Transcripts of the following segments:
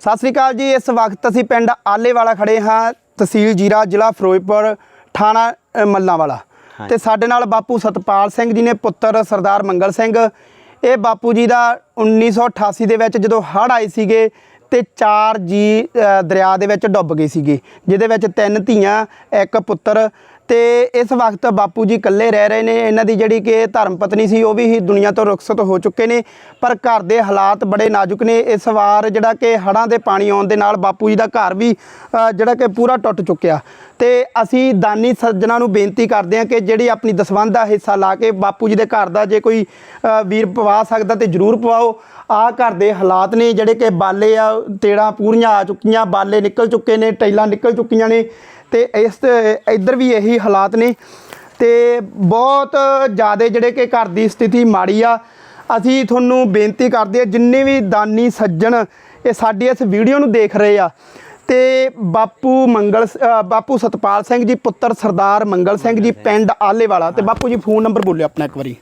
ਸਤਿ ਸ੍ਰੀ ਅਕਾਲ ਜੀ ਇਸ ਵਕਤ ਅਸੀਂ ਪਿੰਡ ਆਲੇਵਾਲਾ ਖੜੇ ਹਾਂ ਤਹਿਸੀਲ ਜੀਰਾ ਜ਼ਿਲ੍ਹਾ ਫਿਰੋਜ਼ਪੁਰ ਥਾਣਾ ਅ, ਮੱਲਾਂਵਾਲਾ। ਤੇ ਸਾਡੇ ਨਾਲ ਬਾਪੂ ਸਤਪਾਲ ਸਿੰਘ ਜੀ ਨੇ ਪੁੱਤਰ ਸਰਦਾਰ ਮੰਗਲ ਸਿੰਘ। ਇਹ ਬਾਪੂ ਜੀ ਦਾ 1988 ਦੇ ਵਿੱਚ ਜਦੋਂ ਹੜ੍ਹ ਆਏ ਸੀਗੇ ਤੇ ਚਾਰ ਜੀ ਦਰਿਆ ਦੇ ਵਿੱਚ ਡੁੱਬ ਗਏ ਸੀਗੇ ਜਿਹਦੇ ਵਿੱਚ ਤਿੰਨ ਧੀਆਂ ਇੱਕ ਪੁੱਤਰ ਤੇ ਇਸ ਵਕਤ ਬਾਪੂ ਜੀ ਇਕੱਲੇ ਰਹਿ ਰਹੇ ਨੇ। ਇਹਨਾਂ ਦੀ ਜਿਹੜੀ ਕਿ ਧਰਮ ਪਤਨੀ ਸੀ, ਉਹ ਵੀ ਹੀ ਦੁਨੀਆ ਤੋਂ ਰੁਖਸਤ ਹੋ ਚੁੱਕੇ ਨੇ। ਪਰ ਘਰ ਦੇ ਹਾਲਾਤ ਬੜੇ ਨਾਜ਼ੁਕ ਨੇ। ਇਸ ਵਾਰ ਜਿਹੜਾ ਕਿ ਹੜ੍ਹਾਂ ਦੇ ਪਾਣੀ ਆਉਣ ਦੇ ਨਾਲ ਬਾਪੂ ਜੀ ਦਾ ਘਰ ਵੀ ਜਿਹੜਾ ਕਿ ਪੂਰਾ ਟੁੱਟ ਚੁੱਕਿਆ। ਤੇ ਅਸੀਂ ਦਾਨੀ ਸੱਜਣਾ ਨੂੰ ਬੇਨਤੀ ਕਰਦੇ ਹਾਂ ਕਿ ਜਿਹੜੀ ਆਪਣੀ ਦਸਵੰਧ ਦਾ ਹਿੱਸਾ ਲਾ ਕੇ ਬਾਪੂ ਜੀ ਦੇ ਘਰ ਦਾ ਜੇ ਕੋਈ ਵੀਰ ਪਵਾ ਸਕਦਾ ਤੇ ਜਰੂਰ ਪਵਾਓ। ਆ ਘਰ ਦੇ ਹਾਲਾਤ ਨੇ ਜਿਹੜੇ ਕਿ ਬਾਲੇ ਆ, ਤੇੜਾਂ ਪੂਰੀਆਂ ਆ ਚੁੱਕੀਆਂ, ਬਾਲੇ ਨਿਕਲ ਚੁੱਕੇ ਨੇ ਟੈਲਾਂ ਨਿਕਲ ਚੁੱਕੀਆਂ ਨੇ। ਤੇ ਇਸ ਇੱਧਰ ਵੀ ਇਹੀ ਹਾਲਾਤ ਨੇ ਤੇ ਬਹੁਤ ਜ਼ਿਆਦਾ ਜਿਹੜੇ ਕਿ ਘਰ ਦੀ ਸਥਿਤੀ ਮਾੜੀ ਆ। ਅਸੀਂ ਤੁਹਾਨੂੰ ਬੇਨਤੀ ਕਰਦੇ ਆ ਜਿੰਨੇ ਵੀ ਦਾਨੀ ਸੱਜਣ ਇਹ ਸਾਡੀ ਇਸ ਵੀਡੀਓ ਨੂੰ ਦੇਖ ਰਹੇ ਆ ਤੇ ਬਾਪੂ ਮੰਗਲ ਬਾਪੂ ਸਤਪਾਲ ਸਿੰਘ ਜੀ ਪੁੱਤਰ ਸਰਦਾਰ ਮੰਗਲ ਸਿੰਘ ਜੀ ਪਿੰਡ ਆਲੇਵਾਲਾ। ਤੇ ਬਾਪੂ ਜੀ ਫੋਨ ਨੰਬਰ ਬੋਲਿਓ ਆਪਣਾ ਇੱਕ ਵਾਰੀ।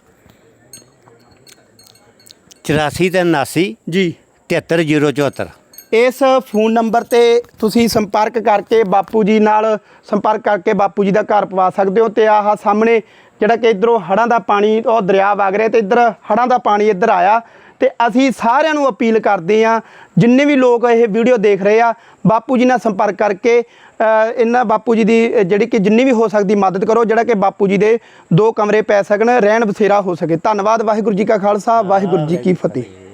84 ਤੇ 79 ਜੀ। 73074 ਇਸ ਫੋਨ ਨੰਬਰ ਤੇ ਤੁਸੀਂ ਸੰਪਰਕ ਕਰਕੇ ਬਾਪੂ ਜੀ ਨਾਲ ਸੰਪਰਕ ਕਰਕੇ ਬਾਪੂ ਜੀ ਦਾ ਘਰ ਪਵਾ ਸਕਦੇ ਹੋ ਤੇ ਆਹ ਸਾਹਮਣੇ ਜਿਹੜਾ ਕਿ ਇਧਰੋਂ ਹੜਾਂ ਦਾ ਪਾਣੀ, ਉਹ ਦਰਿਆ ਵਗ ਰਿਹਾ ਤੇ ਇਧਰ ਹੜਾਂ ਦਾ ਪਾਣੀ ਇੱਧਰ ਆਇਆ ਤੇ ਅਸੀਂ ਸਾਰਿਆਂ ਨੂੰ ਅਪੀਲ ਕਰਦੇ ਆ ਜਿੰਨੇ ਵੀ ਲੋਕ ਇਹ ਵੀਡੀਓ ਦੇਖ ਰਹੇ ਆ, ਬਾਪੂ ਜੀ ਨਾਲ ਸੰਪਰਕ ਕਰਕੇ ਇਹਨਾਂ ਬਾਪੂ ਜੀ ਦੀ ਜਿਹੜੀ ਕਿ ਜਿੰਨੀ ਵੀ ਹੋ ਸਕਦੀ ਮਦਦ ਕਰੋ, ਜਿਹੜਾ ਕਿ ਬਾਪੂ ਜੀ ਦੇ ਦੋ ਕਮਰੇ ਪੈ ਸਕਣ, ਰਹਿਣ ਬਸੇਰਾ ਹੋ ਸਕੇ। ਧੰਨਵਾਦ, ਵਾਹਿਗੁਰੂ ਜੀ ਕਾ ਖਾਲਸਾ, ਵਾਹਿਗੁਰੂ ਜੀ ਕੀ ਫਤਿਹ।